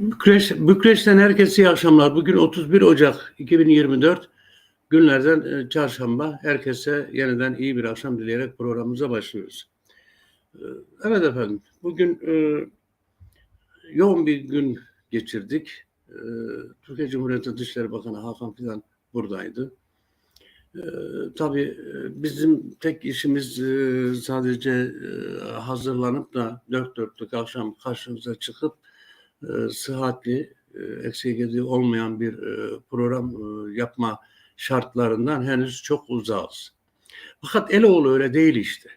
Bükreş, Bükreş'ten herkese iyi akşamlar. Bugün 31 Ocak 2024 günlerden e, çarşamba. Herkese yeniden iyi bir akşam dileyerek programımıza başlıyoruz. E, Evet efendim, bugün e, yoğun bir gün geçirdik. Türkiye Cumhuriyeti Dışişleri Bakanı Hakan Fidan buradaydı. Tabii bizim tek işimiz sadece hazırlanıp da dört dörtlük akşam karşımıza çıkıp e, sıhhatli, e, eksiği gediği olmayan bir e, program e, yapma şartlarından henüz çok uzağız. Fakat Eloğlu öyle değil işte.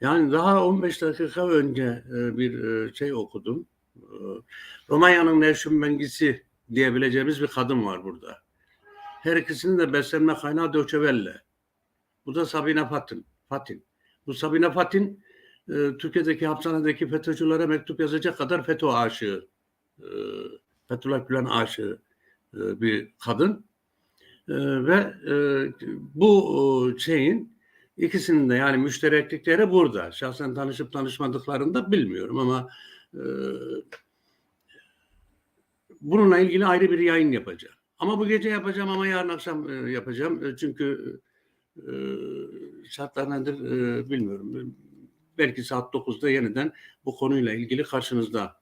Yani daha 15 dakika önce bir şey okudum. E, Romanya'nın Nevşin Mengisi diyebileceğimiz bir kadın var burada. Her ikisinin de beslenme kaynağı Döçevelle. Bu da Sabine Fatin. Fatin. Bu Sabine Fatin Türkiye'deki hapishanedeki FETÖ'cülere mektup yazacak kadar FETÖ aşığı e, Fethullah Gülen aşığı e, bir kadın E, ve e, bu şeyin ikisinin de yani müştereklikleri burada. Şahsen tanışıp tanışmadıklarını da bilmiyorum ama bununla ilgili ayrı bir yayın yapacağım. Ama bu gece yapacağım ama yarın akşam yapacağım. Çünkü şartlar nedir bilmiyorum. Belki saat 9'da yeniden bu konuyla ilgili karşınızda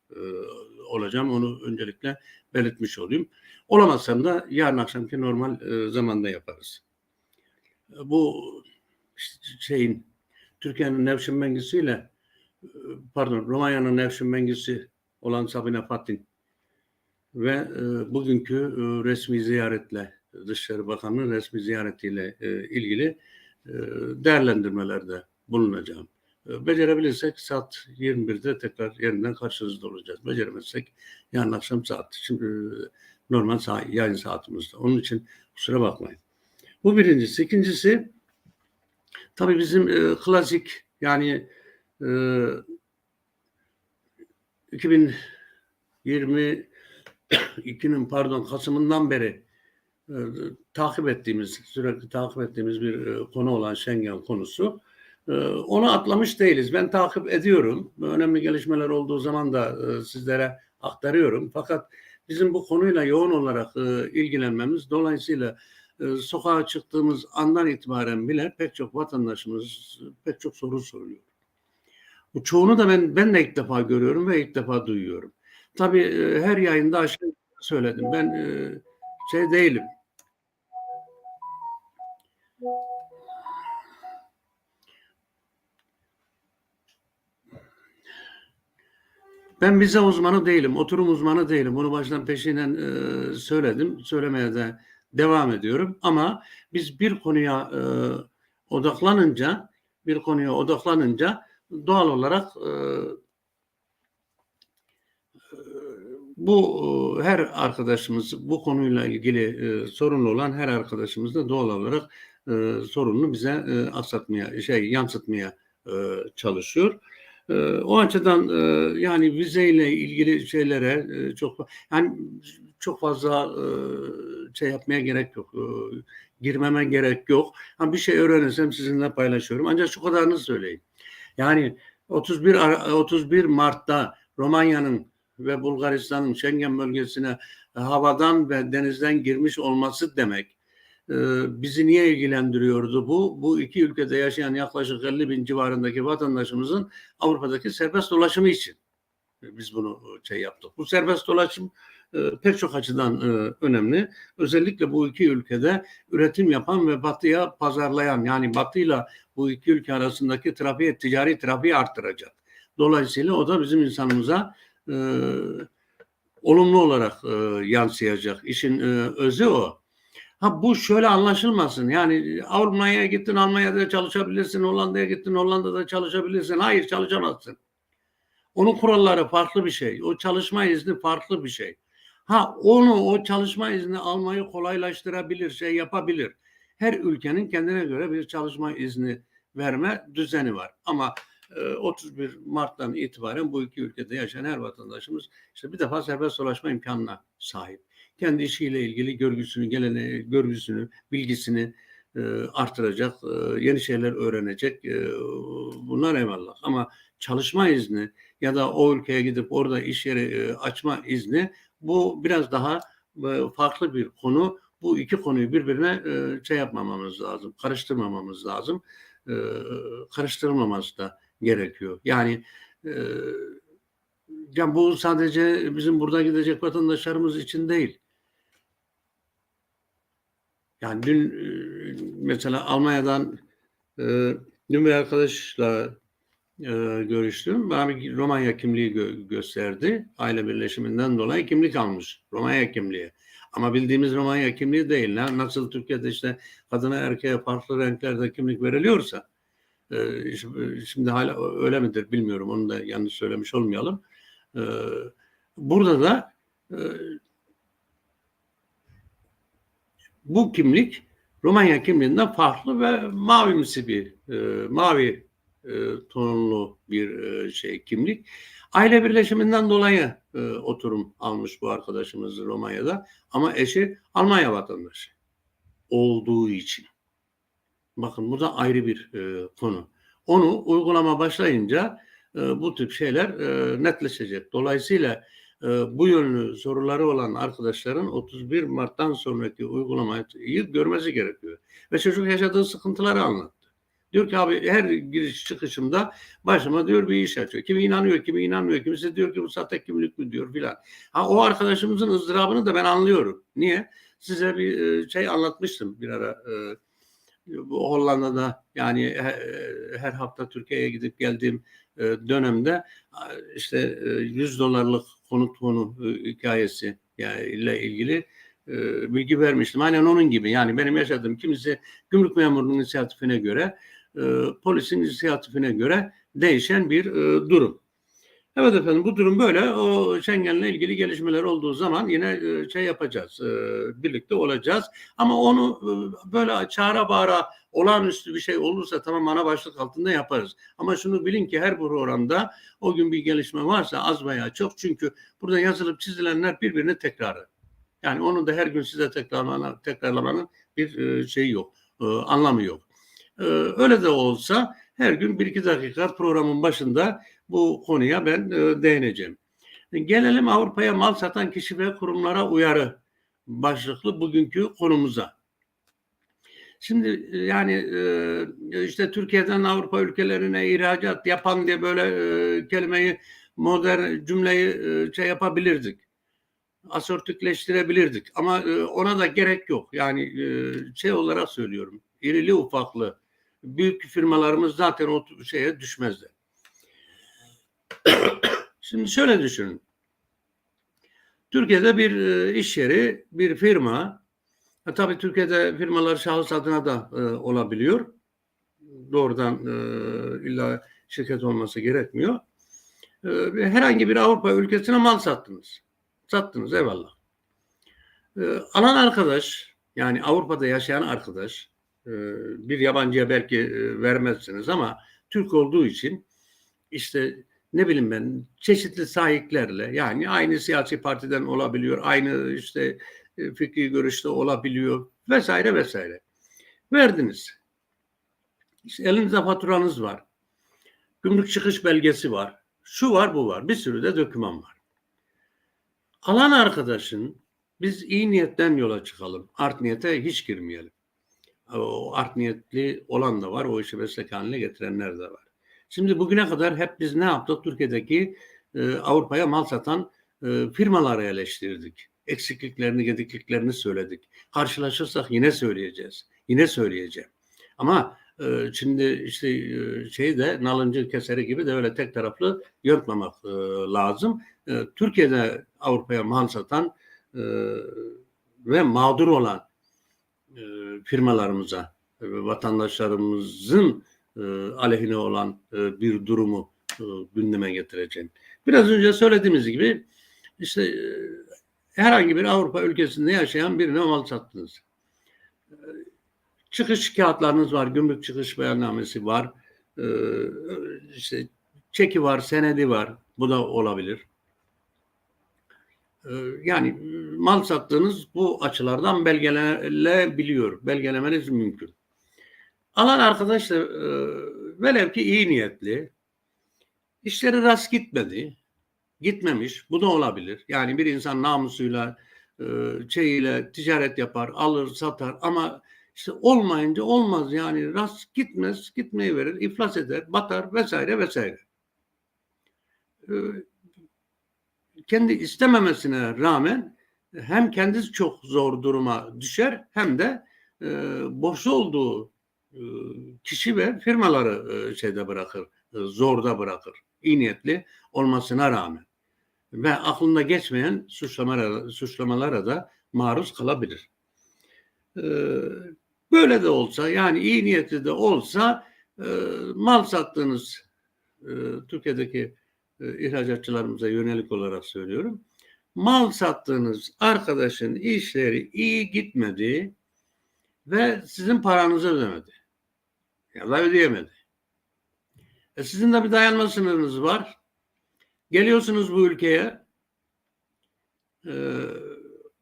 olacağım. Onu öncelikle belirtmiş olayım. Olamazsam da yarın akşamki normal e, zamanda yaparız. E, Bu şeyin Türkiye'nin Nevşin Mengisi ile e, pardon Romanya'nın Nevşin Mengisi olan Sabine Fatin ve bugünkü resmi ziyaretle Dışişleri Bakanı'nın resmi ziyaretiyle ilgili değerlendirmelerde bulunacağım. E, Becerebilirsek saat 21'de tekrar yeniden karşınızda olacağız. Beceremezsek yarın akşam saat. Şimdi e, normal saat, yayın saatimizde. Onun için kusura bakmayın. Bu birincisi. İkincisi tabii bizim e, klasik yani e, 2022'nin pardon Kasım'ından beri e, takip ettiğimiz sürekli takip ettiğimiz bir e, konu olan Schengen konusu. Ee, Onu atlamış değiliz. Ben takip ediyorum. Önemli gelişmeler olduğu zaman da e, sizlere aktarıyorum. Fakat bizim bu konuyla yoğun olarak e, ilgilenmemiz dolayısıyla e, sokağa çıktığımız andan itibaren bile pek çok vatandaşımız pek çok soru soruyor. Bu çoğunu da ben ben de ilk defa görüyorum ve ilk defa duyuyorum. Tabii her yayında aşağı söyledim. Ben şey değilim. Ben vize uzmanı değilim, oturum uzmanı değilim. Bunu baştan peşinen e, söyledim, söylemeye de devam ediyorum. Ama biz bir konuya e, odaklanınca, bir konuya odaklanınca doğal olarak e, bu e, her arkadaşımız bu konuyla ilgili e, sorunlu olan her arkadaşımız da doğal olarak e, sorununu bize e, aksatmaya, şey yansıtmaya e, çalışıyor. E, o açıdan e, yani vizeyle ilgili şeylere e, çok yani çok fazla e, şey yapmaya gerek yok. Girmeme gerek yok. Ha, bir şey öğrenirsem sizinle paylaşıyorum. Ancak şu kadarını söyleyeyim. Yani 31 Ara- 31 Mart'ta Romanya'nın ve Bulgaristan'ın Schengen bölgesine havadan ve denizden girmiş olması demek bizi niye ilgilendiriyordu bu? Bu iki ülkede yaşayan yaklaşık 50 bin civarındaki vatandaşımızın Avrupa'daki serbest dolaşımı için biz bunu şey yaptık. Bu serbest dolaşım e, pek çok açıdan e, önemli. Özellikle bu iki ülkede üretim yapan ve batıya pazarlayan yani batıyla bu iki ülke arasındaki trafiği, ticari trafiği arttıracak. Dolayısıyla o da bizim insanımıza e, olumlu olarak e, yansıyacak. İşin e, özü o. Ha bu şöyle anlaşılmasın. Yani Almanya'ya gittin Almanya'da çalışabilirsin, Hollanda'ya gittin Hollanda'da çalışabilirsin. Hayır çalışamazsın. Onun kuralları farklı bir şey. O çalışma izni farklı bir şey. Ha onu o çalışma izni almayı kolaylaştırabilir, şey yapabilir. Her ülkenin kendine göre bir çalışma izni verme düzeni var. Ama e, 31 Mart'tan itibaren bu iki ülkede yaşayan her vatandaşımız işte bir defa serbest dolaşma imkanına sahip. Kendi işiyle ilgili görgüsünü, geleneği, görgüsünü, bilgisini e, artıracak, e, yeni şeyler öğrenecek. E, bunlar eyvallah. Ama çalışma izni ya da o ülkeye gidip orada iş yeri e, açma izni bu biraz daha e, farklı bir konu. Bu iki konuyu birbirine e, şey yapmamamız lazım, karıştırmamamız lazım. E, karıştırmaması da gerekiyor. Yani e, yani bu sadece bizim burada gidecek vatandaşlarımız için değil. Yani dün e, mesela Almanya'dan e, dün bir arkadaşla e, görüştüm. Bana bir Romanya kimliği gö- gösterdi. Aile birleşiminden dolayı kimlik almış. Romanya kimliği. Ama bildiğimiz Romanya kimliği değil. Na- Nasıl Türkiye'de işte kadına erkeğe farklı renklerde kimlik veriliyorsa e, şi- şimdi hala öyle midir bilmiyorum. Onu da yanlış söylemiş olmayalım. E, burada da e, bu kimlik Romanya kimliğinden farklı ve mavimsi bir e, mavi e, tonlu bir e, şey kimlik. Aile birleşiminden dolayı e, oturum almış bu arkadaşımız Romanya'da ama eşi Almanya vatandaşı olduğu için. Bakın bu da ayrı bir e, konu. Onu uygulama başlayınca e, bu tip şeyler e, netleşecek. Dolayısıyla bu yönlü soruları olan arkadaşların 31 Mart'tan sonraki uygulamayı görmesi gerekiyor. Ve çocuk yaşadığı sıkıntıları anlattı. Diyor ki abi her giriş çıkışımda başıma diyor bir iş açıyor. Kimi inanıyor, kimi inanmıyor. Kimisi diyor ki bu sahte kimlik mi diyor filan. Ha o arkadaşımızın ızdırabını da ben anlıyorum. Niye? Size bir e, şey anlatmıştım bir ara. E, bu Hollanda'da yani he- her hafta Türkiye'ye gidip geldiğim e, dönemde e, işte e, 100 dolarlık konut fonu e, hikayesi yani ile ilgili e, bilgi vermiştim. Aynen onun gibi yani benim yaşadığım kimisi gümrük memurunun inisiyatifine göre e, polisin inisiyatifine göre değişen bir durum. Evet efendim bu durum böyle. O Schengen'le ilgili gelişmeler olduğu zaman yine e, şey yapacağız. e, birlikte olacağız. Ama onu e, böyle çağıra bağıra olağanüstü bir şey olursa tamam ana başlık altında yaparız. Ama şunu bilin ki her programda o gün bir gelişme varsa az veya çok çünkü burada yazılıp çizilenler birbirini tekrarı. Yani onu da her gün size tekrarlamanın, tekrarlamanın bir şeyi yok. anlamı yok. Öyle de olsa her gün bir iki dakika programın başında bu konuya ben e, değineceğim. Gelelim Avrupa'ya mal satan kişi ve kurumlara uyarı başlıklı bugünkü konumuza. Şimdi e, yani e, işte Türkiye'den Avrupa ülkelerine ihracat yapan diye böyle e, kelimeyi modern cümleyi e, şey yapabilirdik. Asörtükleştirebilirdik ama e, ona da gerek yok. Yani e, şey olarak söylüyorum. İrili ufaklı büyük firmalarımız zaten o şeye düşmezler. Şimdi şöyle düşünün. Türkiye'de bir e, iş yeri, bir firma, ha, tabii Türkiye'de firmalar şahıs adına da e, olabiliyor. Doğrudan e, illa şirket olması gerekmiyor. E, herhangi bir Avrupa ülkesine mal sattınız. Sattınız eyvallah. E, alan arkadaş, yani Avrupa'da yaşayan arkadaş, e, bir yabancıya belki e, vermezsiniz ama Türk olduğu için işte ne bileyim ben çeşitli sahiplerle yani aynı siyasi partiden olabiliyor, aynı işte e, fikri görüşte olabiliyor vesaire vesaire. Verdiniz. İşte elinizde faturanız var. Gümrük çıkış belgesi var. Şu var bu var. Bir sürü de doküman var. Alan arkadaşın biz iyi niyetten yola çıkalım. Art niyete hiç girmeyelim. O art niyetli olan da var. O işi meslek haline getirenler de var. Şimdi bugüne kadar hep biz ne yaptık? Türkiye'deki e, Avrupa'ya mal satan e, firmaları eleştirdik. Eksikliklerini, gedikliklerini söyledik. Karşılaşırsak yine söyleyeceğiz. Yine söyleyeceğim. Ama e, şimdi işte e, şey de nalıncı keseri gibi de öyle tek taraflı yırtmamak e, lazım. E, Türkiye'de Avrupa'ya mal satan e, ve mağdur olan e, firmalarımıza, e, vatandaşlarımızın e, aleyhine olan e, bir durumu e, gündeme getireceğim. Biraz önce söylediğimiz gibi işte e, herhangi bir Avrupa ülkesinde yaşayan birine mal sattınız. Çıkış kağıtlarınız var, gümrük çıkış beyannamesi var, işte çeki var, senedi var. Bu da olabilir. Yani mal sattığınız bu açılardan belgelenebiliyor. Belgelemeniz mümkün. Alan arkadaş da e, velev ki iyi niyetli işleri rast gitmedi. Gitmemiş. Bu da olabilir. Yani bir insan namusuyla, e, şeyiyle ticaret yapar, alır, satar ama işte olmayınca olmaz yani rast gitmez, gitmeyi verir, iflas eder, batar vesaire vesaire. E, kendi istememesine rağmen hem kendisi çok zor duruma düşer hem de e, boş olduğu kişi ve firmaları e, şeyde bırakır, e, zorda bırakır. İyi niyetli olmasına rağmen ve aklında geçmeyen suçlamalara, suçlamalara da maruz kalabilir. E, böyle de olsa yani iyi niyetli de olsa e, mal sattığınız Türkiye'deki ihracatçılarımıza yönelik olarak söylüyorum. Mal sattığınız arkadaşın işleri iyi gitmedi ve sizin paranızı ödemedi. Ya da ödeyemedi. E sizin de bir dayanma sınırınız var. Geliyorsunuz bu ülkeye e,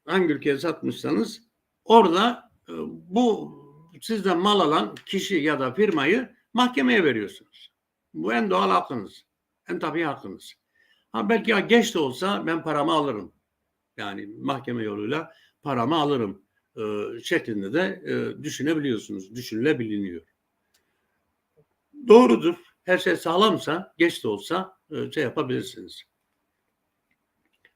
hangi ülkeye satmışsanız orada e, bu sizden mal alan kişi ya da firmayı mahkemeye veriyorsunuz. Bu en doğal hakkınız. En tabii hakkınız. Ha belki ya geç de olsa ben paramı alırım. Yani mahkeme yoluyla paramı alırım e, şeklinde de e, düşünebiliyorsunuz. Düşünülebiliniyor. Doğrudur. Her şey sağlamsa geç de olsa e, şey yapabilirsiniz.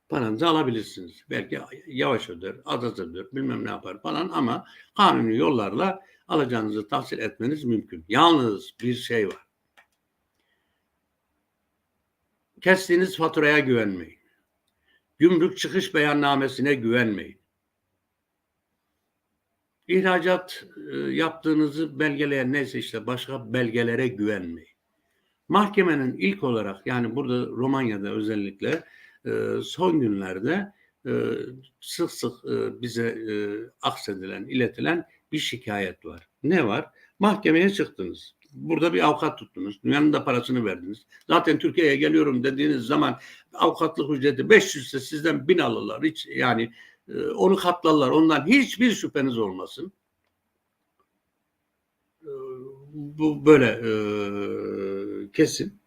Paranızı alabilirsiniz. Belki yavaş öder, az az öder, bilmem ne yapar falan ama kanuni yollarla alacağınızı tahsil etmeniz mümkün. Yalnız bir şey var. Kestiğiniz faturaya güvenmeyin. Gümrük çıkış beyannamesine güvenmeyin. İhracat e, yaptığınızı belgeleyen neyse işte başka belgelere güvenmeyin. Mahkemenin ilk olarak yani burada Romanya'da özellikle e, son günlerde e, sık sık bize aksedilen, iletilen bir şikayet var. Ne var? Mahkemeye çıktınız burada bir avukat tuttunuz. Dünyanın da parasını verdiniz. Zaten Türkiye'ye geliyorum dediğiniz zaman avukatlık ücreti 500 ise sizden 1000 alırlar. Hiç yani e, onu katlarlar. Ondan hiçbir şüpheniz olmasın. E, bu böyle e, kesin.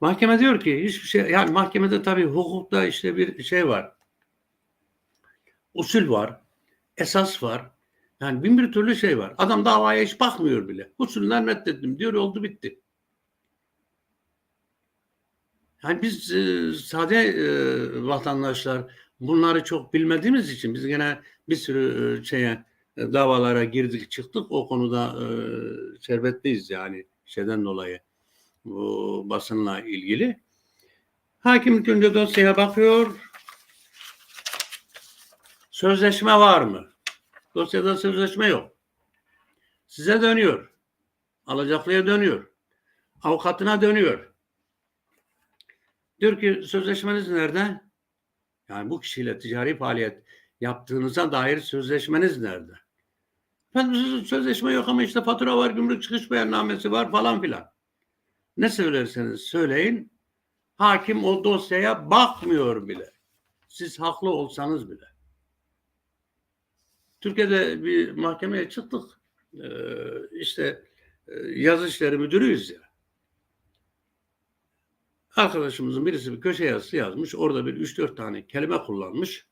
Mahkeme diyor ki hiçbir şey yani mahkemede tabii hukukta işte bir şey var. Usul var. Esas var. Yani bin bir türlü şey var. Adam davaya hiç bakmıyor bile. Usulünden reddettim diyor oldu bitti. Yani biz e, sade e, vatandaşlar bunları çok bilmediğimiz için biz gene bir sürü e, şeye e, davalara girdik çıktık o konuda e, yani şeyden dolayı bu basınla ilgili. Hakim önce dosyaya bakıyor. Sözleşme var mı? Dosyada sözleşme yok. Size dönüyor. Alacaklıya dönüyor. Avukatına dönüyor. Diyor ki sözleşmeniz nerede? Yani bu kişiyle ticari faaliyet yaptığınıza dair sözleşmeniz nerede? Efendim sözleşme yok ama işte fatura var, gümrük çıkış beyannamesi var falan filan. Ne söylerseniz söyleyin hakim o dosyaya bakmıyor bile. Siz haklı olsanız bile. Türkiye'de bir mahkemeye çıktık. Ee, işte e, yazı işleri müdürüyüz ya. Arkadaşımızın birisi bir köşe yazısı yazmış. Orada bir 3-4 tane kelime kullanmış.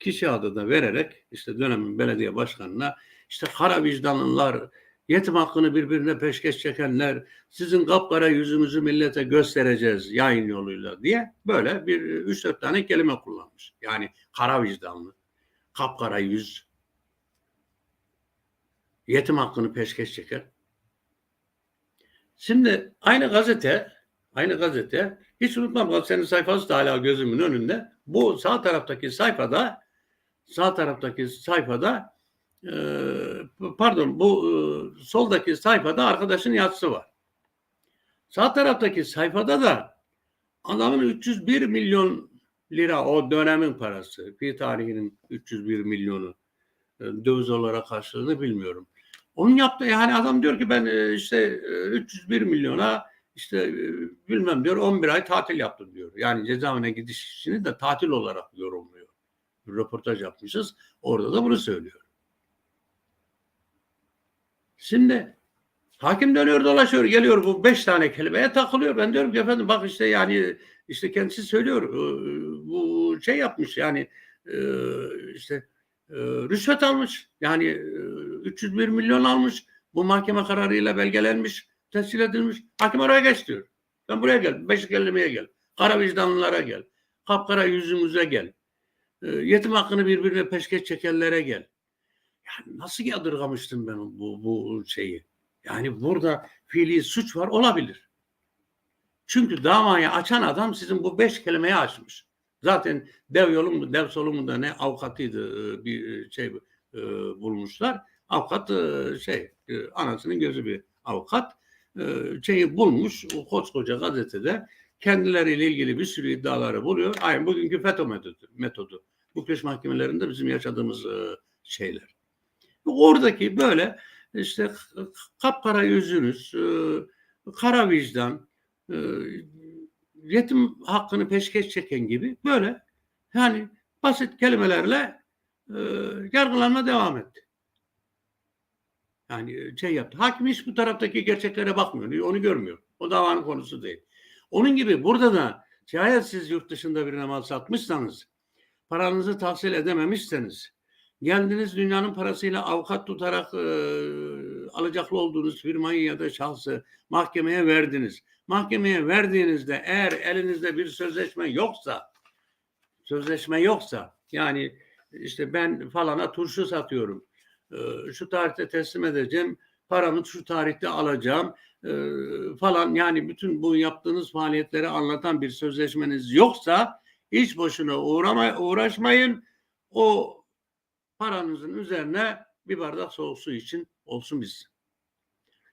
Kişi adı da vererek işte dönemin belediye başkanına işte kara vicdanlılar, yetim hakkını birbirine peşkeş çekenler, sizin kapkara yüzünüzü millete göstereceğiz yayın yoluyla diye böyle bir 3-4 tane kelime kullanmış. Yani kara vicdanlı, kapkara yüz, yetim hakkını peşkeş çeker. Şimdi aynı gazete, aynı gazete hiç unutmam gazetenin sayfası da hala gözümün önünde. Bu sağ taraftaki sayfada sağ taraftaki sayfada e, pardon bu e, soldaki sayfada arkadaşın yazısı var. Sağ taraftaki sayfada da adamın 301 milyon lira o dönemin parası. Pi tarihinin 301 milyonu e, döviz olarak karşılığını bilmiyorum. Onun yaptığı yani adam diyor ki ben e, işte 301 e, milyona işte e, bilmem diyor 11 ay tatil yaptım diyor. Yani cezaevine gidişini de tatil olarak yorumluyor. Bir röportaj yapmışız. Orada da bunu söylüyor. Şimdi Hakim dönüyor dolaşıyor geliyor bu beş tane kelimeye takılıyor. Ben diyorum ki efendim bak işte yani işte kendisi söylüyor e, bu şey yapmış yani e, işte rüşvet almış. Yani e, 301 milyon almış. Bu mahkeme kararıyla belgelenmiş, tescil edilmiş. Hakim oraya geç diyor. Ben buraya gel. Beş kelimeye gel. Kara vicdanlılara gel. Kapkara yüzümüze gel. E, yetim hakkını birbirine peşkeş çekenlere gel. Yani nasıl yadırgamıştım ben bu, bu şeyi. Yani burada fiili suç var olabilir. Çünkü davayı açan adam sizin bu beş kelimeyi açmış. Zaten dev yolun mu dev solun mu da ne avukatıydı e, bir şey e, bulmuşlar. Avukat e, şey anasının gözü bir avukat şeyi bulmuş o koskoca gazetede kendileriyle ilgili bir sürü iddiaları buluyor. Aynı bugünkü FETÖ metodu. metodu. Bu kış mahkemelerinde bizim yaşadığımız şeyler. Oradaki böyle işte kapkara yüzünüz, kara vicdan, yetim hakkını peşkeş çeken gibi böyle yani basit kelimelerle yargılanma devam etti. Yani şey yaptı. Hakim hiç bu taraftaki gerçeklere bakmıyor. Onu görmüyor. O davanın konusu değil. Onun gibi burada da şayet siz yurt dışında birine mal satmışsanız, paranızı tahsil edememişseniz, geldiniz dünyanın parasıyla avukat tutarak e, alacaklı olduğunuz firmayı ya da şahsı mahkemeye verdiniz. Mahkemeye verdiğinizde eğer elinizde bir sözleşme yoksa, sözleşme yoksa yani işte ben falana turşu satıyorum şu tarihte teslim edeceğim, paramı şu tarihte alacağım e, falan yani bütün bu yaptığınız faaliyetleri anlatan bir sözleşmeniz yoksa hiç boşuna uğrama, uğraşmayın. O paranızın üzerine bir bardak soğuk su için olsun biz.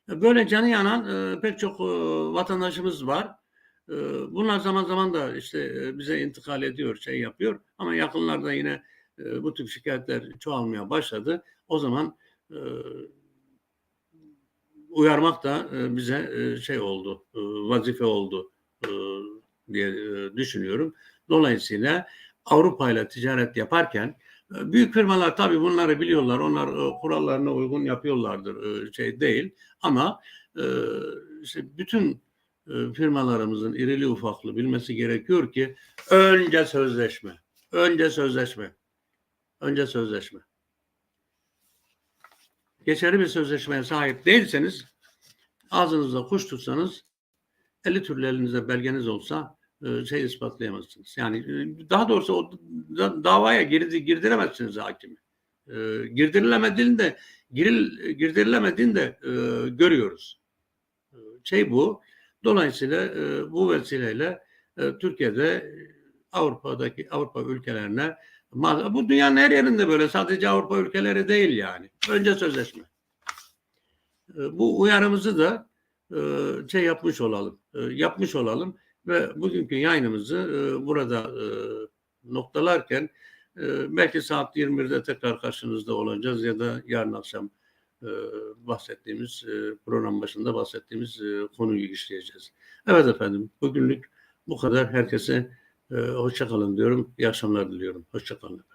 Böyle canı yanan e, pek çok e, vatandaşımız var. E, bunlar zaman zaman da işte bize intikal ediyor, şey yapıyor. Ama yakınlarda yine bu tip şikayetler çoğalmaya başladı. O zaman e, uyarmak da e, bize e, şey oldu, e, vazife oldu e, diye düşünüyorum. Dolayısıyla Avrupa ile ticaret yaparken büyük firmalar tabii bunları biliyorlar. Onlar kurallarına uygun yapıyorlardır. Şey değil. Ama işte bütün firmalarımızın irili ufaklı bilmesi gerekiyor ki önce sözleşme. Önce sözleşme. Önce sözleşme. Geçerli bir sözleşmeye sahip değilseniz ağzınızda kuş tutsanız 50 türlü elinizde belgeniz olsa e, şey ispatlayamazsınız. Yani e, daha doğrusu o davaya girdi, girdiremezsiniz hakimi. E, girdirilemediğinde giril, girdirilemediğinde e, görüyoruz. Şey bu. Dolayısıyla bu vesileyle Türkiye'de Avrupa'daki Avrupa ülkelerine bu dünyanın her yerinde böyle. Sadece Avrupa ülkeleri değil yani. Önce sözleşme. Ee, bu uyarımızı da e, şey yapmış olalım. E, yapmış olalım ve bugünkü yayınımızı e, burada noktalarken belki saat 21'de tekrar karşınızda olacağız ya da yarın akşam bahsettiğimiz program başında bahsettiğimiz konuyu işleyeceğiz. Evet efendim bugünlük bu kadar. Herkese ee, hoşça kalın diyorum. İyi akşamlar diliyorum. Hoşça kalın.